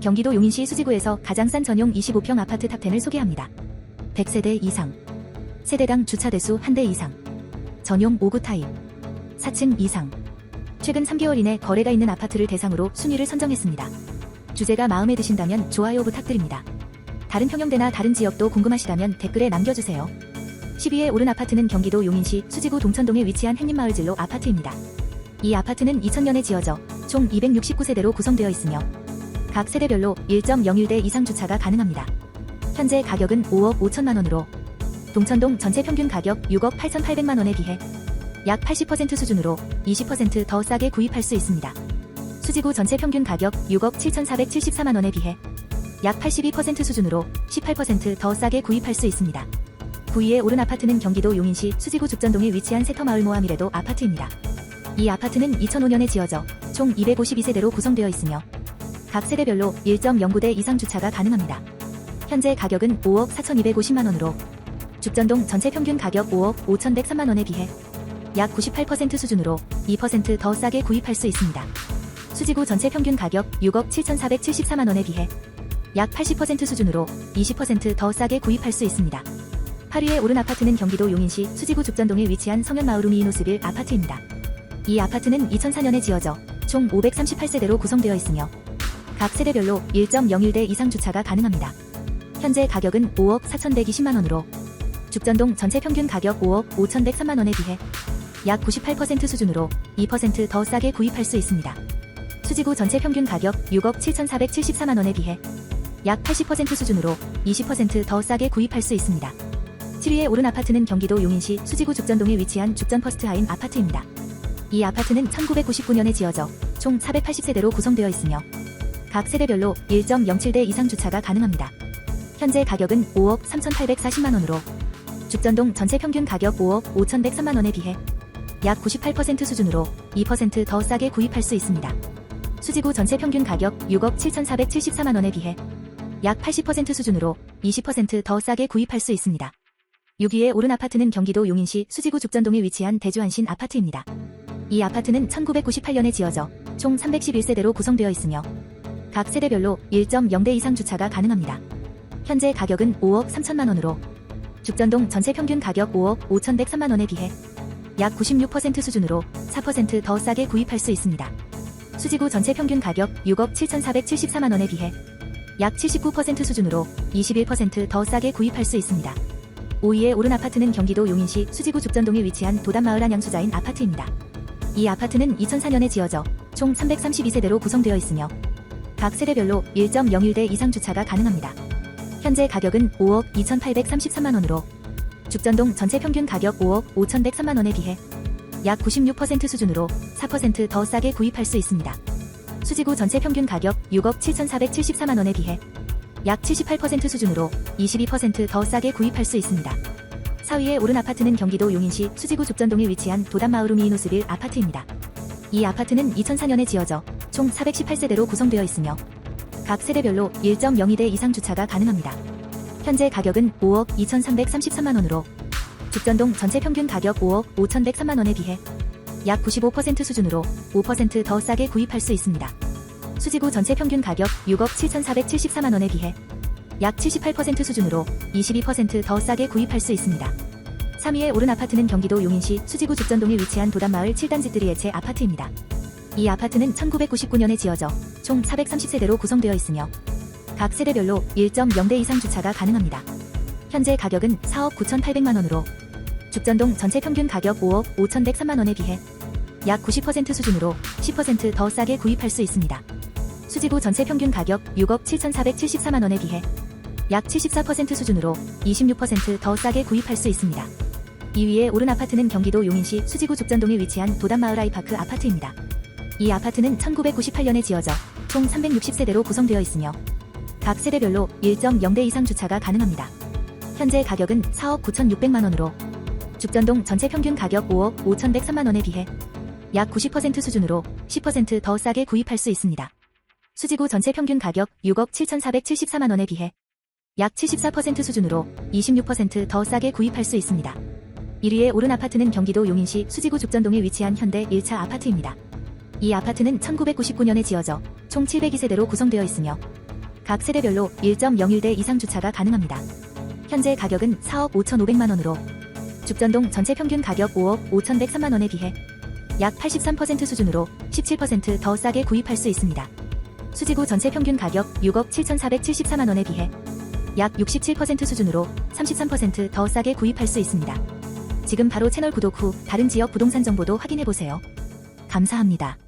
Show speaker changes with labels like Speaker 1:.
Speaker 1: 경기도 용인시 수지구에서 가장 싼 전용 25평 아파트 탑10을 소개합니다. 100세대 이상. 세대당 주차 대수 1대 이상. 전용 5구 타입. 4층 이상. 최근 3개월 이내 거래가 있는 아파트를 대상으로 순위를 선정했습니다. 주제가 마음에 드신다면 좋아요 부탁드립니다. 다른 평형대나 다른 지역도 궁금하시다면 댓글에 남겨주세요. 10위에 오른 아파트는 경기도 용인시 수지구 동천동에 위치한 햇님마을 진로 아파트입니다. 이 아파트는 2000년에 지어져 총 269세대로 구성되어 있으며 각 세대별로 1.01대 이상 주차가 가능합니다. 현재 가격은 5억 5천만 원으로 동천동 전체 평균 가격 6억 8,800만 원에 비해 약 80% 수준으로 20%더 싸게 구입할 수 있습니다. 수지구 전체 평균 가격 6억 7,474만 원에 비해 약 82% 수준으로 18%더 싸게 구입할 수 있습니다. 9위에 오른 아파트는 경기도 용인시 수지구 죽전동에 위치한 세터마을 모아미래도 아파트입니다. 이 아파트는 2005년에 지어져 총 252세대로 구성되어 있으며 각 세대별로 1.09대 이상 주차가 가능합니다. 현재 가격은 5억 4,250만 원으로 죽전동 전체 평균 가격 5억 5,103만 원에 비해 약 98% 수준으로 2%더 싸게 구입할 수 있습니다. 수지구 전체 평균 가격 6억 7,474만 원에 비해 약 80% 수준으로 20%더 싸게 구입할 수 있습니다. 8위에 오른 아파트는 경기도 용인시 수지구 죽전동에 위치한 성현마을루 미노스빌 아파트입니다. 이 아파트는 2004년에 지어져 총 538세대로 구성되어 있으며 각 세대별로 1.01대 이상 주차가 가능합니다. 현재 가격은 5억 4,120만 원으로 죽전동 전체 평균 가격 5억 5,103만 원에 비해 약 98% 수준으로 2%더 싸게 구입할 수 있습니다. 수지구 전체 평균 가격 6억 7,474만 원에 비해 약 80% 수준으로 20%더 싸게 구입할 수 있습니다. 7위에 오른 아파트는 경기도 용인시 수지구 죽전동에 위치한 죽전 퍼스트하인 아파트입니다. 이 아파트는 1999년에 지어져 총 480세대로 구성되어 있으며 각 세대별로 1.07대 이상 주차가 가능합니다. 현재 가격은 5억 3,840만 원으로 죽전동 전체 평균 가격 5억 5,103만 원에 비해 약 98% 수준으로 2%더 싸게 구입할 수 있습니다. 수지구 전체 평균 가격 6억 7,474만 원에 비해 약 80% 수준으로 20%더 싸게 구입할 수 있습니다. 6위에 오른 아파트는 경기도 용인시 수지구 죽전동에 위치한 대주한신 아파트입니다. 이 아파트는 1998년에 지어져 총 311세대로 구성되어 있으며 각 세대별로 1.0대 이상 주차가 가능합니다. 현재 가격은 5억 3천만 원으로 죽전동 전체 평균 가격 5억 5,103만 원에 비해 약 96% 수준으로 4%더 싸게 구입할 수 있습니다. 수지구 전체 평균 가격 6억 7,474만 원에 비해 약 79% 수준으로 21%더 싸게 구입할 수 있습니다. 5위에 오른 아파트는 경기도 용인시 수지구 죽전동에 위치한 도담마을 한양수자인 아파트입니다. 이 아파트는 2004년에 지어져 총 332세대로 구성되어 있으며 각 세대별로 1.01대 이상 주차가 가능합니다. 현재 가격은 5억 2,833만 원으로 죽전동 전체 평균 가격 5억 5,103만 원에 비해 약 96% 수준으로 4%더 싸게 구입할 수 있습니다. 수지구 전체 평균 가격 6억 7,474만 원에 비해 약 78% 수준으로 22%더 싸게 구입할 수 있습니다. 4위에 오른 아파트는 경기도 용인시 수지구 죽전동에 위치한 도담마으루미이노스빌 아파트입니다. 이 아파트는 2004년에 지어져 총 418세대로 구성되어 있으며 각 세대별로 1.02대 이상 주차가 가능합니다. 현재 가격은 5억 2,333만 원으로 죽전동 전체 평균 가격 5억 5,103만 원에 비해 약 95% 수준으로 5%더 싸게 구입할 수 있습니다. 수지구 전체 평균 가격 6억 7,474만 원에 비해 약 78% 수준으로 22%더 싸게 구입할 수 있습니다. 3위에 오른 아파트는 경기도 용인시 수지구 죽전동에 위치한 도담마을 7단지들이 해체 아파트입니다. 이 아파트는 1999년에 지어져 총 430세대로 구성되어 있으며 각 세대별로 1.0대 이상 주차가 가능합니다. 현재 가격은 4억 9,800만 원으로 죽전동 전체 평균 가격 5억 5,103만 원에 비해 약 90% 수준으로 10%더 싸게 구입할 수 있습니다. 수지구 전체 평균 가격 6억 7,474만 원에 비해 약 74% 수준으로 26%더 싸게 구입할 수 있습니다. 2위에 오른 아파트는 경기도 용인시 수지구 죽전동에 위치한 도담마을 아이파크 아파트입니다. 이 아파트는 1998년에 지어져 총 360세대로 구성되어 있으며 각 세대별로 1.0대 이상 주차가 가능합니다. 현재 가격은 4억 9,600만 원으로 죽전동 전체 평균 가격 5억 5,103만 원에 비해 약 90% 수준으로 10%더 싸게 구입할 수 있습니다. 수지구 전체 평균 가격 6억 7,474만 원에 비해 약 74% 수준으로 26%더 싸게 구입할 수 있습니다. 1위에 오른 아파트는 경기도 용인시 수지구 죽전동에 위치한 현대 1차 아파트입니다. 이 아파트는 1999년에 지어져 총 702세대로 구성되어 있으며 각 세대별로 1.01대 이상 주차가 가능합니다. 현재 가격은 4억 5,500만 원으로 죽전동 전체 평균 가격 5억 5,103만 원에 비해 약 83% 수준으로 17%더 싸게 구입할 수 있습니다. 수지구 전체 평균 가격 6억 7,474만 원에 비해 약 67% 수준으로 33%더 싸게 구입할 수 있습니다. 지금 바로 채널 구독 후 다른 지역 부동산 정보도 확인해 보세요. 감사합니다.